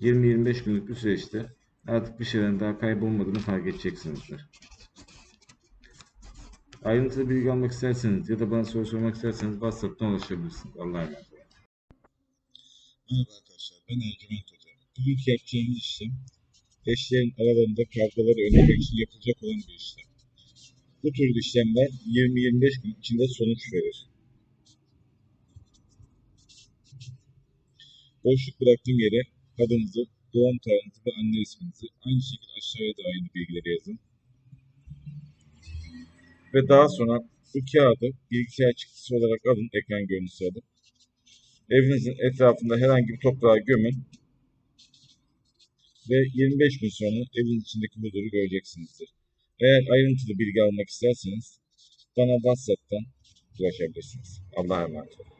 20-25 günlük bir süreçte artık bir şeylerin daha kaybolmadığını fark edeceksinizdir. Ayrıntılı bilgi almak isterseniz ya da bana soru sormak isterseniz WhatsApp'tan ulaşabilirsiniz. Allah'a emanet olun. Merhaba arkadaşlar, ben Ercüment Hoca. Bugünkü yapacağımız işlem, eşlerin aralarında kavgaları önlemek için yapılacak olan bir işlem. Bu tür işlemler 20-25 gün içinde sonuç verir. Boşluk bıraktığım yere adınızı, doğum tarihinizi ve anne isminizi aynı şekilde aşağıya da aynı bilgileri yazın. Ve daha sonra bu kağıdı bilgisayar çıktısı olarak alın, ekran görüntüsü alın. Evinizin etrafında herhangi bir toprağa gömün ve 25 gün sonra evin içindeki huzuru göreceksinizdir. Eğer ayrıntılı bilgi almak isterseniz bana WhatsApp'tan ulaşabilirsiniz. Allah'a emanet olun.